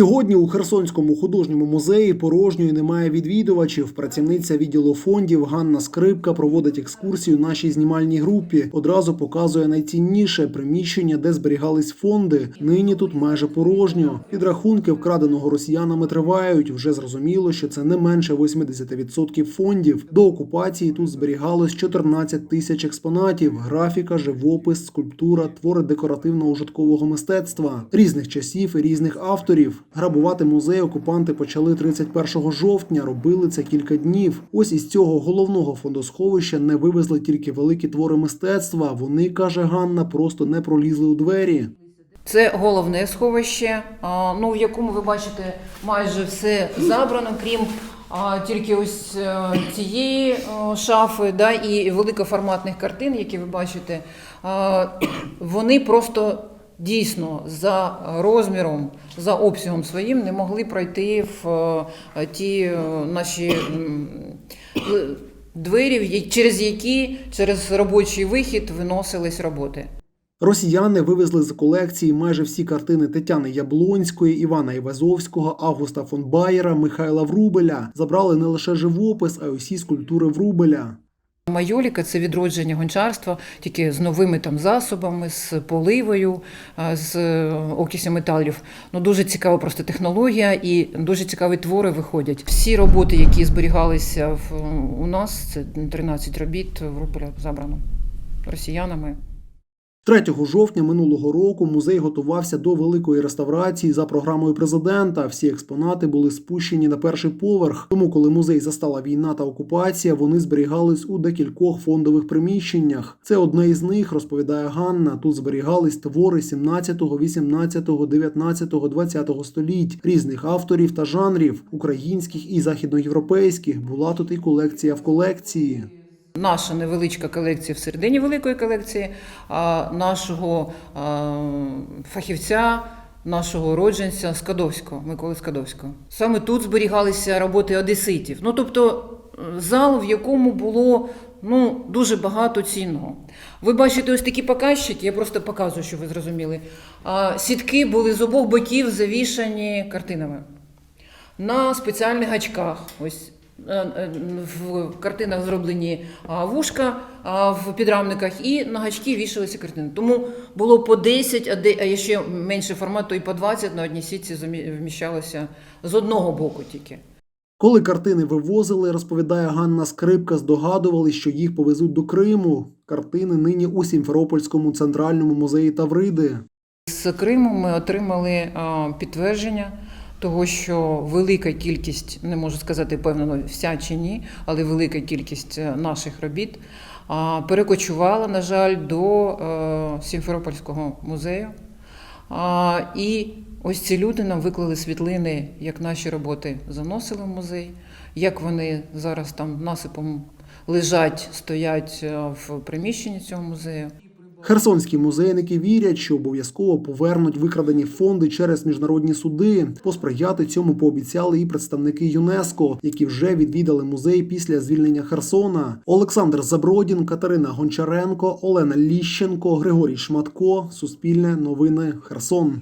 Сьогодні у Херсонському художньому музеї порожньої немає відвідувачів. Працівниця відділу фондів Ганна Скрипка проводить екскурсію нашій знімальній групі. Одразу показує найцінніше приміщення, де зберігались фонди. Нині тут майже порожньо. Підрахунки вкраденого росіянами тривають. Вже зрозуміло, що це не менше 80% фондів. До окупації тут зберігалось 14 тисяч експонатів: графіка, живопис, скульптура, твори декоративно-ужиткового мистецтва різних часів і різних авторів. Грабувати музей окупанти почали 31 жовтня. Робили це кілька днів. Ось із цього головного фондосховища не вивезли тільки великі твори мистецтва. Вони каже Ганна, просто не пролізли у двері. Це головне сховище, ну, в якому ви бачите майже все забрано, крім тільки ось е, цієї шафи да, і великоформатних картин, які ви бачите. Вони просто дійсно за розміром, за обсягом своїм не могли пройти в е, ті е, наші е, двері, через які через робочий вихід виносились роботи. Росіяни вивезли з колекції майже всі картини Тетяни Яблонської, Івана Івазовського, Августа фон Байера, Михайла Врубеля. Забрали не лише живопис, а й усі скульптури Врубеля. Майоліка це відродження гончарства, тільки з новими там засобами, з поливою, з е, окисю металів. Ну дуже цікава просто технологія і дуже цікаві твори виходять. Всі роботи, які зберігалися в, у нас, це 13 робіт в забрано росіянами. 3 жовтня минулого року музей готувався до великої реставрації за програмою президента. Всі експонати були спущені на перший поверх. Тому, коли музей застала війна та окупація, вони зберігались у декількох фондових приміщеннях. Це одне із них, розповідає Ганна. Тут зберігались твори 17, 18, 19, 20 століть різних авторів та жанрів, українських і західноєвропейських. Була тут і колекція в колекції. Наша невеличка колекція всередині великої колекції, нашого фахівця, нашого родженця Скадовського, Миколи Скадовського. Саме тут зберігалися роботи одеситів. Ну, тобто е, зал, в якому було ну, дуже багато цінного. Ви бачите ось такі показчики, я просто показую, щоб ви зрозуміли. Сітки були з обох боків завішані картинами на спеціальних гачках. Ось в картинах зроблені вушка в підрамниках, і на гачки вішалися картини. Тому було по 10, а де- а ще менше формат, то і по 20 на одній сітці вміщалося з одного боку тільки. Коли картини вивозили, розповідає Ганна Скрипка, здогадували, що їх повезуть до Криму. Картини нині у Сімферопольському центральному музеї Тавриди. З Криму ми отримали підтвердження того, що велика кількість, не можу сказати певно, вся чи ні, але велика кількість е, наших робіт перекочувала, на жаль, до е, Сімферопольського музею. І ось ці люди нам виклали світлини, як наші роботи заносили в музей, як вони зараз там насипом лежать, стоять е, в приміщенні цього музею. Херсонські музейники вірять, що обов'язково повернуть викрадені фонди через міжнародні суди. Посприяти цьому пообіцяли і представники ЮНЕСКО, які вже відвідали музей після звільнення Херсона. Олександр Забродін, Катерина Гончаренко, Олена Ліщенко, Григорій Шматко. Суспільне новини Херсон.